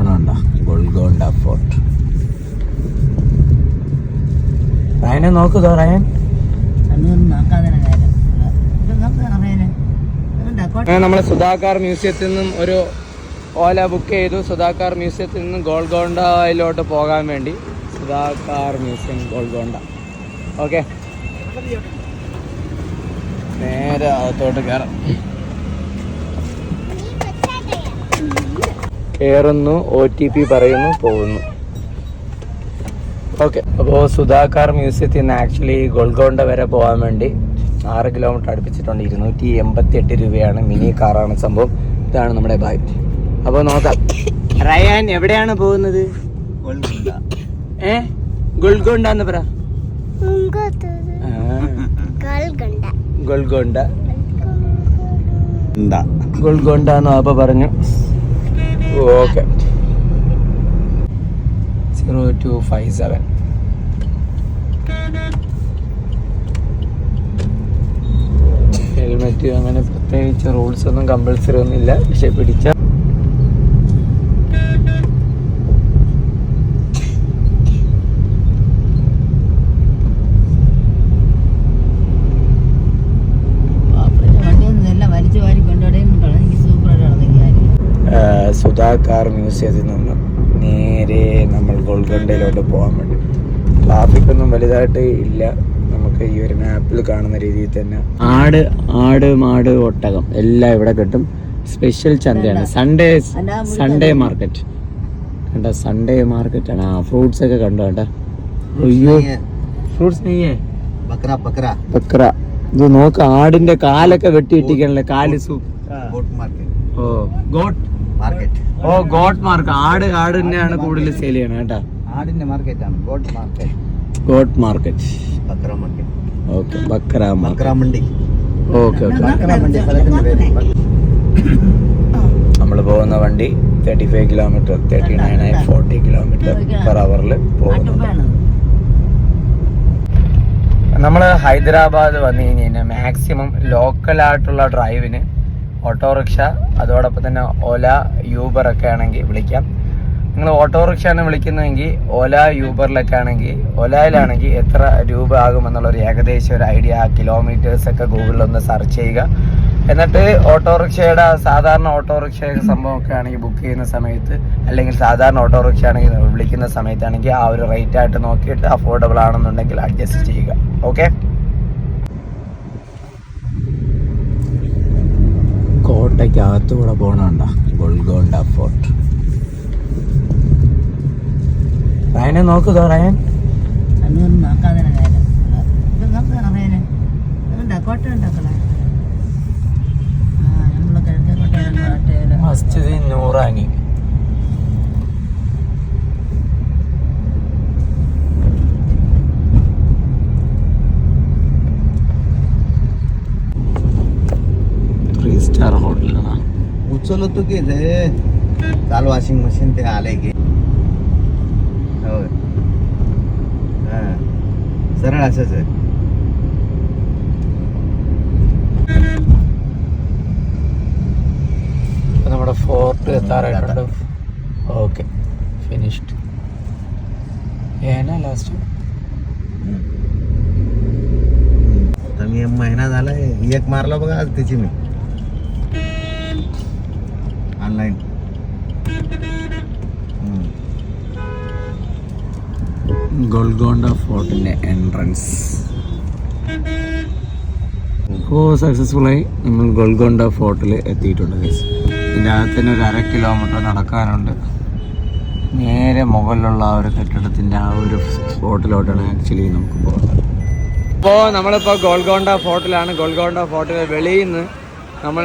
പോണണ്ട Golconda fort. റയനെ നോക്കുക റയൻ. നമ്മൾ സുധാകർ മ്യൂസിയത്തിൽ നിന്നും ഒരു ഓല ബുക്ക് ചെയ്തു. സുധാകാർ മ്യൂസിയത്തിൽ നിന്നും ഗോൾഗോണ്ടയിലോട്ട് പോകാൻ വേണ്ടി. സുധാകാർ മ്യൂസിയം ഗോൾഗോണ്ട. ഓക്കെ നേരെ അകത്തോട്ട് കയറാം കയറുന്നു ഒ ടി പി പറയുന്നു പോകുന്നു. ഓക്കെ അപ്പോൾ സുധാകാർ മ്യൂസിയത്തിൽ നിന്ന് ആക്ച്വലി ഗോൾഗോണ്ട വരെ പോകാൻ വേണ്ടി ആറ് കിലോമീറ്റർ അടുപ്പിച്ചിട്ടുണ്ട്. ഇരുന്നൂറ്റി എൺപത്തി എട്ട് രൂപയാണ് മിനി കാറാണ് സംഭവം. ഇതാണ് നമ്മുടെ ബൈ അപ്പോൾ നോക്കാം. റയാൻ എവിടെയാണ് പോകുന്നത്? ഏ? ഗോൾഗോണ്ട എന്ന് പറ. ആ, ഗോൾഗോണ്ട. ഗോൾഗോണ്ട എന്ന് അപ്പൊ പറഞ്ഞു. Okay zero two five seven helmet അങ്ങനെ പ്രത്യേകിച്ച് റൂൾസ് ഒന്നും കമ്പൽസറി ഒന്നും ഇല്ല പക്ഷെ പിടിച്ച കാർ മ്യൂസിയത്തിൽ നിന്ന് നേരെ നമ്മൾ ഗോൾഗണ്ടയിലോട്ട് പോകാൻ വേണ്ടി. ട്രാഫിക്കൊന്നും വലുതായിട്ട് ഇല്ല. നമുക്ക് ഈ ഒരു മാപ്പിൽ കാണുന്ന രീതിയിൽ തന്നെ ആട് ആട് മാട് ഒട്ടകം എല്ലാം ഇവിടെ കിട്ടും. സ്പെഷ്യൽ ചന്തയാണ്. സൺഡേ സൺഡേ മാർക്കറ്റ് കണ്ട? സൺഡേ മാർക്കറ്റ് ആ ഫ്രൂട്ട്സ് ഒക്കെ കണ്ടു കേട്ടാ ഫ്രൂട്ട്സ് നെയ്യേ. ബക്ര ഇത് നോക്ക് ആടിന്റെ കാലൊക്കെ വെട്ടിയിട്ടിക്കണല്ലേ കാൽ soup oh goat market oh goat mark ആട് ആട് തന്നെയാണ് കൂടുതൽ സെയിൽ ചെയ്യണം കേട്ടാ. ആടിന്റെ മാർക്കറ്റ് ആണ്. ഗോട്ട് മാർക്കറ്റ് ഗോട്ട് മാർക്കറ്റ് ബക്ര മാർക്കറ്റ് ഓക്കെ ബക്ര ബക്ര മണ്ടി ഓക്കെ ഓക്കെ. ബക്ര മണ്ടി സ്ഥലത്തിന്റെ പേര് നമ്മൾ പോകുന്ന വണ്ടി thirty five kilometre thirty nine ആയി ഫോർട്ടി കിലോമീറ്റർ പെർ അവറിൽ പോകുന്നു ആട്ടുമ്പോഴാണ് നമ്മൾ ഹൈദരാബാദ് വന്നു കഴിഞ്ഞ് കഴിഞ്ഞാൽ മാക്സിമം ലോക്കലായിട്ടുള്ള ഡ്രൈവിന് ഓട്ടോറിക്ഷ അതോടൊപ്പം തന്നെ ഓല യൂബർ ഒക്കെ ആണെങ്കിൽ വിളിക്കാം. നിങ്ങൾ ഓട്ടോറിക്ഷയാണ് വിളിക്കുന്നതെങ്കിൽ ഓല യൂബറിലൊക്കെ ആണെങ്കിൽ ഓലയിലാണെങ്കിൽ എത്ര രൂപ ആകുമെന്നുള്ള ഒരു ഏകദേശം ഒരു ഐഡിയ ആ കിലോമീറ്റേഴ്സ് ഒക്കെ ഗൂഗിളിൽ ഒന്ന് സെർച്ച് ചെയ്യുക. എന്നിട്ട് ഓട്ടോറിക്ഷയുടെ സാധാരണ ഓട്ടോറിക്ഷ സംഭവമൊക്കെ ആണെങ്കിൽ ബുക്ക് ചെയ്യുന്ന സമയത്ത് അല്ലെങ്കിൽ സാധാരണ ഓട്ടോറിക്ഷ ആണെങ്കിൽ വിളിക്കുന്ന സമയത്താണെങ്കിൽ ആ ഒരു റേറ്റ് ആയിട്ട് നോക്കിയിട്ട് അഫോർഡബിൾ ആണെന്നുണ്ടെങ്കിൽ അഡ്ജസ്റ്റ് ചെയ്യുക. ഓക്കെ കോട്ടയ്ക്കകത്തൂടെ പോകണണ്ട ഗോൾഗോണ്ട ഫോർട്ട്. റയനെ നോക്കുതോ റയൻ. അതൊന്നും നോക്കാതെ उचल होतो की रे काल वॉशिंग मशीन ते आले की होय हा. सरळ असंच आहे നമ്മുടെ ഫോർട്ട് എത്താറായിട്ടുണ്ട് ഓക്കെ ഫിനിഷ്ഡ് ഏനാ ലാസ്റ്റ് तर मी महिना झाला एक मारला बघा आज त्याची मी ഓൺലൈൻ ഗോൾഗോണ്ട ഫോർട്ടിന്റെ എൻട്രൻസ് ഇപ്പോൾ സക്സസ്ഫുള്ളായി നമ്മൾ ഗോൾഗോണ്ട ഫോർട്ടിൽ എത്തിയിട്ടുണ്ട് ഗൈസ് ഇതിന്റെ അകത്തുതന്നെ ഒരു അര കിലോമീറ്റർ നടക്കാനുണ്ട്. നേരെ മുകളിലുള്ള ആ ഒരു കെട്ടിടത്തിന്റെ ആ ഒരു ഫോർട്ടിലോട്ടാണ് ആക്ച്വലി നമുക്ക് പോകുന്നത് അപ്പോൾ നമ്മളിപ്പോൾ ഗോൾഗോണ്ട ഫോർട്ടിലാണ് ഗോൾഗോണ്ട ഫോർട്ടിലെ വെളിയിൽ നിന്ന് നമ്മൾ